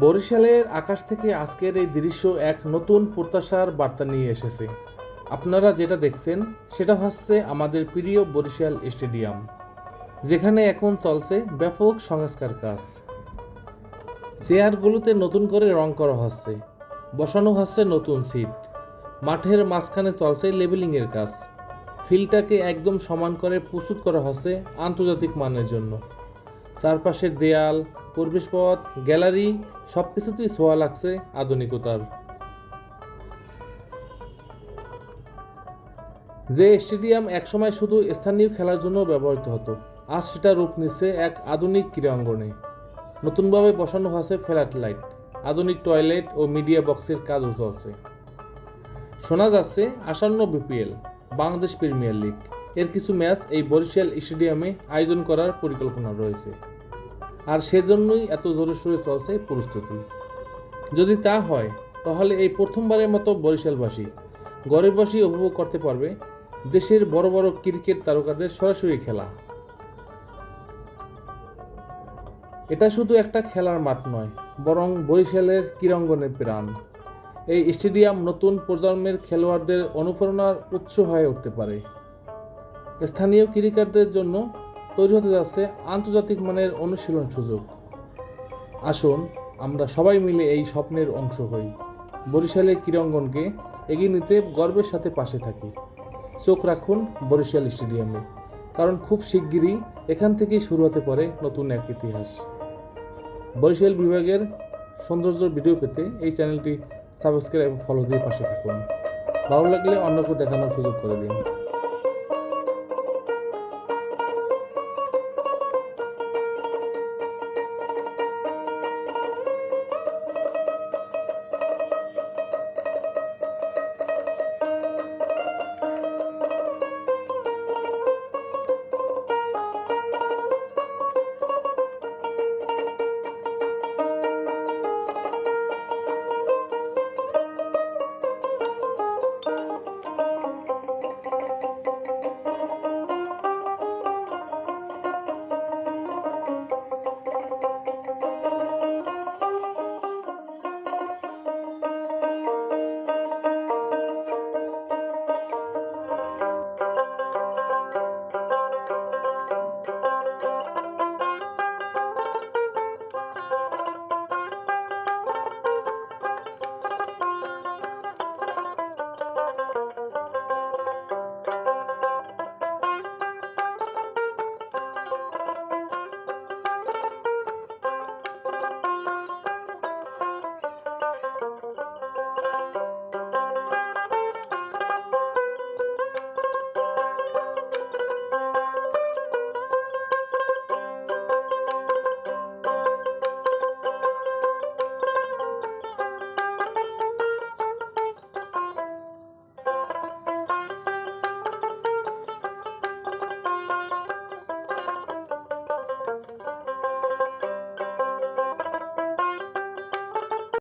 বরিশালের আকাশ থেকে আজকের এই দৃশ্য এক নতুন প্রত্যাশার বার্তা নিয়ে এসেছে। আপনারা যেটা দেখছেন, সেটা হচ্ছে আমাদের প্রিয় বরিশাল স্টেডিয়াম, যেখানে এখন চলছে ব্যাপক সংস্কার কাজ। চেয়ারগুলোতে নতুন করে রং করা হচ্ছে, বসানো হচ্ছে নতুন সিট, মাঠের মাঝখানে চলছে লেবেলিংয়ের কাজ। ফিল্ডটাকে একদম সমান করে প্রস্তুত করা হচ্ছে আন্তর্জাতিক মানের জন্য। চারপাশের দেয়াল পরিবেশপথ, গ্যালারি সব কিছুতেই ছোঁয়া লাগছে আধুনিকতার। যে স্টেডিয়াম একসময় শুধু স্থানীয় খেলার জন্য ব্যবহৃত হতো, আজ সেটা রূপ নিচ্ছে এক আধুনিক ক্রীড়াঙ্গনে। নতুনভাবে বসানো হয়েছে ফ্ল্যাট লাইট, আধুনিক টয়লেট ও মিডিয়া বক্সের কাজও চলছে। শোনা যাচ্ছে আসন্ন বিপিএল, বাংলাদেশ প্রিমিয়ার লিগ। এর কিছু ম্যাচ এই বরিশাল স্টেডিয়ামে আয়োজন করার পরিকল্পনা রয়েছে। আর সেজন্যই এত জোরে সোরে চলছে প্রস্তুতি যদি তা হয়, তাহলে এই প্রথমবারের মতো বরিশালবাসী বসেই উপভোগ করতে পারবে দেশের বড় বড় ক্রিকেট তারকাদের সরাসরি খেলা। এটা শুধু একটা খেলার মাঠ নয়, বরং বরিশালের ক্রীড়াঙ্গনের প্রাণ। এই স্টেডিয়াম নতুন প্রজন্মের খেলোয়াড়দের অনুপ্রেরণার উৎস হয়ে উঠতে পারে। স্থানীয় ক্রিকেটারদের জন্য তৈরি হতে যাচ্ছে আন্তর্জাতিক মানের অনুশীলন সুযোগ। আসুন, আমরা সবাই মিলে এই স্বপ্নের অংশ হই। বরিশালের ক্রীড়াঙ্গনকে এগিয়ে নিতে গর্বের সাথে পাশে থাকি। চোখ রাখুন বরিশাল স্টেডিয়ামে, কারণ খুব শিগগিরই এখান থেকেই শুরু হতে পারে নতুন এক ইতিহাস। বরিশাল বিভাগের সৌন্দর্য ভিডিও পেতে এই চ্যানেলটি সাবস্ক্রাইব ফলো দিয়ে পাশে থাকুন। ভালো লাগলে অন্যকে দেখানোর সুযোগ করে দিন।